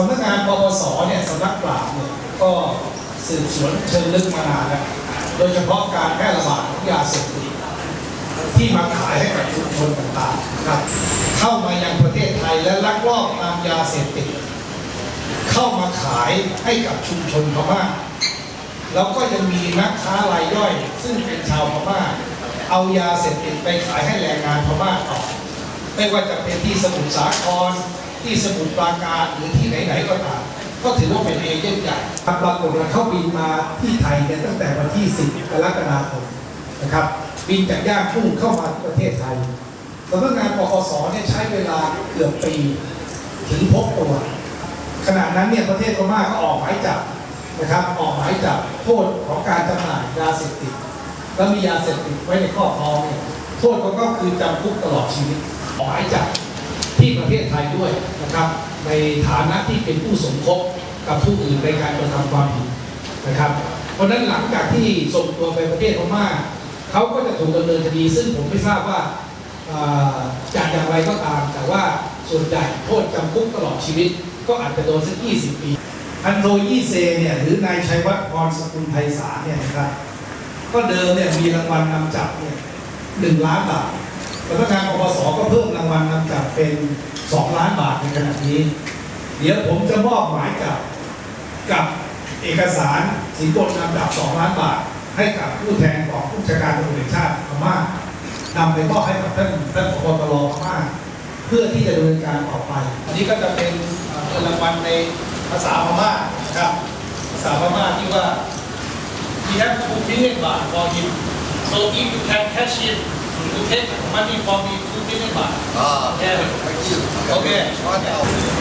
สเนี่ยสำนักปราบเนี่ยก็สืบสวนเชิงลึกมานานแล้วโดยเฉพาะการแพร่ระบาดของยาเสพติดที่มาขายให้กับชุมชนต่างๆครับ เข้ามายังประเทศไทยและลักลอบนำยาเสพติดเข้ามาขายให้กับชุมชนพม่าแล้วก็ยังมีนักค้ารายย่อย ซึ่งเป็นชาวพม่าเอายาเสพติดไปขายให้แรงงานพม่าต่อไม่ว่าจะเป็นที่สมุทรสาคร ที่สมุทรปราการหรือที่ไหนๆก็ตามก็ถือว่าเป็นเอเย่นใหญ่ครับปรากฏว่าเขาบินมาที่ไทยเนี่ยตั้งแต่วันที่ 10 กรกฎาคมนะครับบินจากย่างกุ้งเข้ามาประเทศไทยสำนักงานปคสเนี่ยใช้เวลาเกือบปีถึงพบตัว ขณะนั้นเนี่ยประเทศพม่าก็ออกหมายจับนะครับออกหมายจับโทษของการจำหน่ายยาเสพติดแล้วมียาเสพติดไว้ในครอบครองเนี่ยโทษก็คือจำคุกตลอดชีวิตออกหมายจับ ที่ประเทศไทยด้วยนะครับ ในฐานะที่เป็นผู้สมคบกับผู้อื่นในการกระทำความผิดนะครับ เพราะนั้นหลังจากที่ส่งตัวไปประเทศพม่าเขาก็จะถูกดำเนินคดี ซึ่งผมไม่ทราบว่าอ่าจากอย่างไรก็ตาม แต่ว่าส่วนใหญ่โทษจำคุกตลอดชีวิต ก็อาจจะโดนสัก 20 ปีพันโทยี่เซเนี่ยหรือนายชัยวัฒน์พรสกุลไพศาลเนี่ยนะครับ ก็เดิมเนี่ยมีรางวัลนำจับเนี่ยหนึ่งล้านบาท สำนักงานปปสก็เพิ่มรางวัลนำจับเป็น2ล้านบาทในขณะนี้ เดี๋ยวผมจะมอบหมายจับกับเอกสารสินบนนำจับ2ล้านบาท ให้กับผู้แทนของผู้จัดการตำรวจแห่งชาติพม่านำไปมอบให้กับท่านท่านพบตรพม่าเพื่อที่จะดำเนินการต่อไป อันนี้ก็จะเป็นเงินรางวัลในภาษาพม่านะครับภาษาพม่าที่ว่า He have two million baht for him. So if you can catch him, you take money from me two million baht. Ah, Yeah. thank you. Okay. Out.